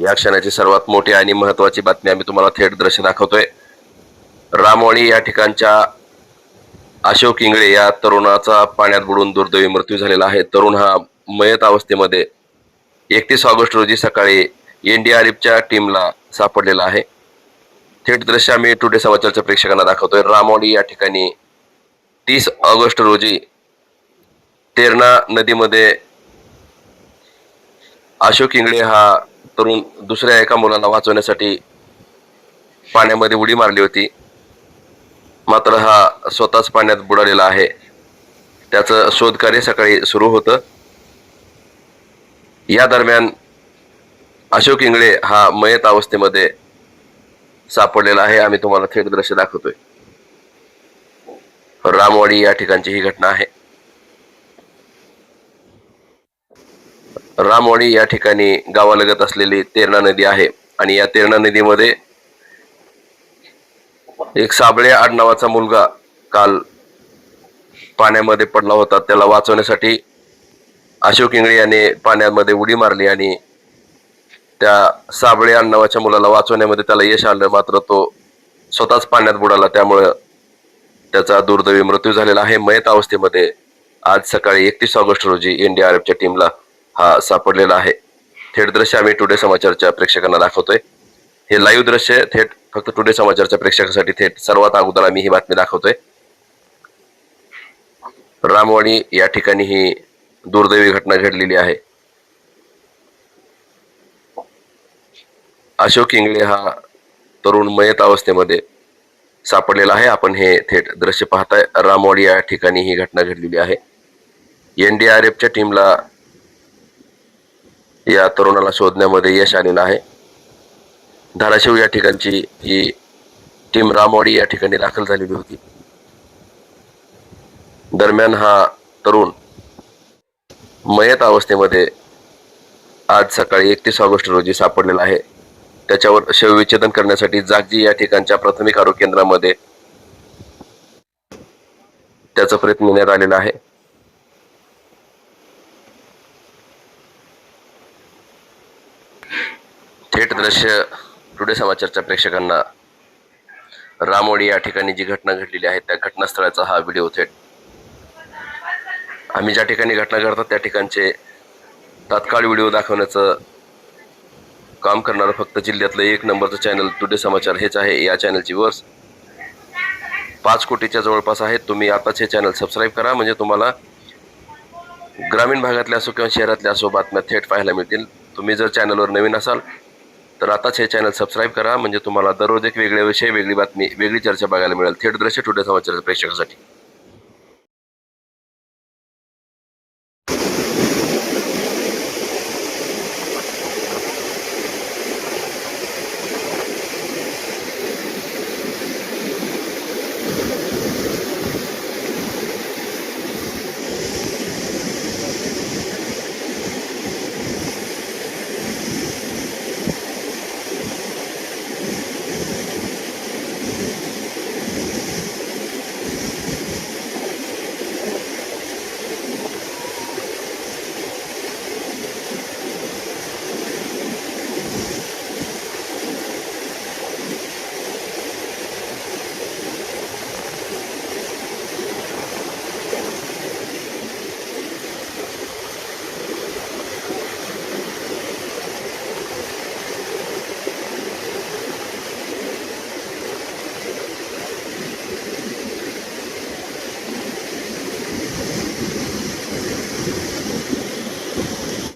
या क्षणाची सर्वात मोठी आणि महत्वाची बातमी आम्ही तुम्हाला थेट दृश्य दाखवतोय. रामवाडी या ठिकाणच्या अशोक इंगळे या तरुणाचा पाण्यात बुडून दुर्दैवी मृत्यू झालेला आहे. तरुण हा मयत अवस्थेमध्ये एकतीस ऑगस्ट रोजी सकाळी एनडीआरएफच्या टीमला सापडलेला आहे. थेट दृश्य आम्ही टुडे समाचारच्या प्रेक्षकांना दाखवतोय. रामवाडी या ठिकाणी तीस ऑगस्ट रोजी तेरणा नदीमध्ये अशोक इंगळे हा तरुण दुसऱ्या एका मुलाला वाचवण्यासाठी पाण्यामध्ये उडी मारली होती. मात्र हा स्वतःच पाण्यात बुडालेला आहे. त्याचं शोधकार्य सकाळी सुरू होतं. या दरम्यान अशोक इंगळे हा मयत अवस्थेमध्ये सापडलेला आहे. आम्ही तुम्हाला थेट दृश्य दाखवतोय. रामवाडी या ठिकाणची ही घटना आहे. रामवाडी या ठिकाणी गावालगत असलेली तेरणा नदी आहे. आणि या तेरणा नदीमध्ये एक साबळे आडनावाचा मुलगा काल पाण्यामध्ये पडला होता. त्याला वाचवण्यासाठी अशोक इंगळे याने पाण्यामध्ये उडी मारली आणि त्या साबळे आडनावाच्या मुलाला वाचवण्यामध्ये त्याला यश आलं. मात्र तो स्वतःच पाण्यात बुडाला. त्यामुळं त्याचा दुर्दैवी मृत्यू झालेला आहे. मयत अवस्थेमध्ये आज सकाळी एकतीस ऑगस्ट रोजी एनडीआरएफच्या टीमला हा सापडलेला आहे. थेट दृश्य आम्ही टुडे समाचारच्या प्रेक्षकांना दाखवतोय. हे लाईव्ह दृश्य थेट फक्त टुडे समाचारच्या प्रेक्षकासाठी थेट सर्वात अगोदर आम्ही ही बातमी दाखवतोय. रामवाडी या ठिकाणी ही दुर्दैवी घटना घडलेली आहे. अशोक इंगळे हा तरुण मयत अवस्थेमध्ये सापडलेला आहे. आपण हे थेट दृश्य पाहताय. रामवाडी या ठिकाणी ही घटना घडलेली आहे. एनडीआरएफच्या टीमला या तरुणाला शोधण्यामध्ये यश आलेलं आहे. धाराशिव या ठिकाणची ही टीम रामवाडी या ठिकाणी दाखल झालेली होती. दरम्यान हा तरुण मयत अवस्थेमध्ये आज सकाळी एकतीस ऑगस्ट रोजी सापडलेला आहे. त्याच्यावर शवविच्छेदन करण्यासाठी जागजी या ठिकाणच्या प्राथमिक आरोग्य केंद्रामध्ये त्याचा प्रयत्न नेण्यात आलेला आहे. थेट दृश्य टुडे समाचारच्या प्रेक्षकांना. रामोडी या ठिकाणी जी घटना घडलेली आहे त्या घटनास्थळाचा हा व्हिडिओ थेट. आम्ही ज्या ठिकाणी घटना घडतात त्या ठिकाणचे तात्काळ व्हिडिओ दाखवण्याचं काम करणारं फक्त जिल्ह्यातलं एक नंबरचं चॅनल टुडे समाचार हेच आहे. या चॅनलची वर्स पाच कोटीच्या जवळपास आहेत. तुम्ही आताच हे चॅनल सबस्क्राईब करा. म्हणजे तुम्हाला ग्रामीण भागातल्या असो किंवा शहरातल्या असो बातम्या थेट पाहायला मिळतील. तुम्ही जर चॅनलवर नवीन असाल तर आताच हे चॅनल सबस्क्राईब करा. म्हणजे तुम्हाला दररोज एक वेगळे विषय वेगळी बातमी वेगळी चर्चा बघायला मिळेल. थेट दृश्य टुडे समाचार प्रेक्षकासाठी.